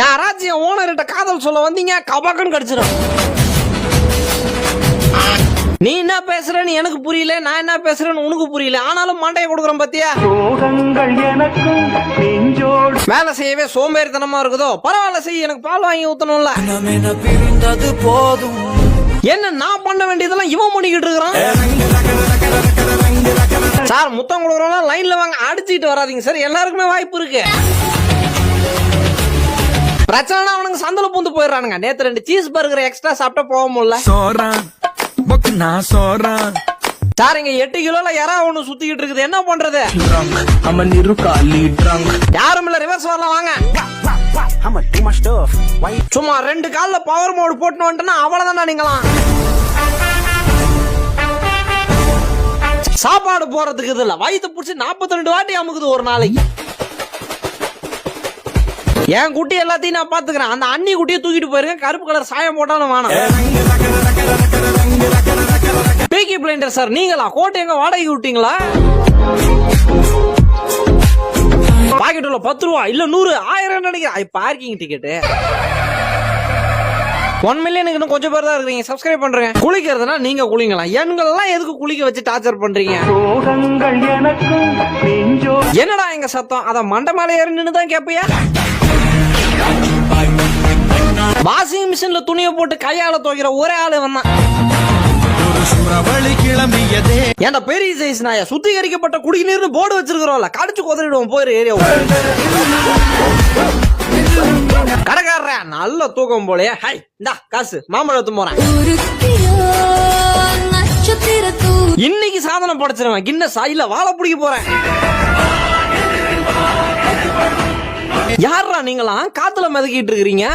யாராச்சும் என் ஓனர்கிட்ட காதல் சொல்ல வந்தீங்க கபாக்குன்னு கடிச்சிடும் நீ என்ன பேசுறேன்னு எனக்கு புரியல. நான் என்ன பேசுறேன்னு உனக்கு புரியல. ஆனாலும் மண்டையை கொடுக்குறேன் பாத்தியா? வேலை செய்யவே சோம்பேறித்தனமா இருக்குதோ? பரவாயில்ல செய். எனக்கு பால் வாங்கி ஊத்தணும்ல. மனமென பிரிந்தது போதும். என்ன நான் பண்ண வேண்டியதெல்லாம் இவன் பண்ணிக்கிட்டு இருக்கிறான்? சார் முத்தம் கொடுக்குறவங்க லைன்ல வாங்க. அடிச்சுட்டு வராதீங்க சார். எல்லாருக்குமே வாய்ப்பு இருக்கு. பிரச்சனைனா அவனுங்க சந்தல பூந்து போயிடுறானுங்க. நேத்து ரெண்டு சீஸ் பர்கர் எக்ஸ்ட்ரா சாப்பிட்டா போக முடியல. சோறான். பக்கு நான் சோறான். சார் இங்க எட்டு கிலோல யாரா ஒண்ணு சுத்திக்கிட்டு இருக்குது. என்ன பண்றது. யாரும் இல்ல ரிவர்ஸ் வரலாம் வாங்க. சும்மா ரெண்டு கால்ல பவர் மோடு போட்டு வந்துட்டேன்னா அவ்வளவுதான்டா நீங்களாம்? சாப்பாடு போறதுக்கு இது இல்ல. வயிற்று பிடிச்சி நாற்பத்தி ரெண்டு வாட்டி அமுக்குது ஒரு நாளைக்கு. என் குட்டி எல்லாத்தையும் நான் பாத்துக்கிறேன். அந்த அண்ணி குட்டியை தூக்கிட்டு போயிருக்கேன். கருப்பு கலர் சாயம் போட்டாலும் வேணாம். பீக்கி பிளைண்டர் சார் நீங்களா? கோட்டை எங்க வாடகைக்கு விட்டீங்களா? பாக்கெட் உள்ள பத்து ரூபா இல்ல நூறு ஆயிரம் நினைக்கிறேன். பார்க்கிங் டிக்கெட்டு ஒன் மில்லியனுக்கு இன்னும் கொஞ்சம் பேர் தான் இருக்கிறீங்க. சப்ஸ்கிரைப் பண்றேங்க. குளிக்கிறதுனா நீங்க குளிங்களா? எண்கள்லாம் எதுக்கு குளிக்க வச்சு டார்ச்சர் பண்றீங்க? என்னடா எங்க சத்தம்? அத மண்டை மேல ஏறி நின்னு தான் கேப்பியா? வாஷிங் மிஷின்ல துணியை போட்டு கையால துவைக்கிற ஒரே ஆளு வந்தான் ஏன்டா பெரிய சைஸ் நாயா? சுத்திகரிக்கப்பட்ட குடிநீர்னு போர்டு வச்சிருக்கிறோம்ல கடிச்சு கொதறிடுவோம் போயிரு ஏரியா கடைக்காரன் நல்ல தூக்கம் போலயே. ஹை இந்தா காசு. மாம்பழத்து போறேன். இன்னைக்கு சாதனை படைச்சிருவேன். கின்னஸ் இல்ல வாழை பிடிக்க போறேன். நீங்களாம் காத்துல மிதக்கிட்டு இருக்கிறீங்க?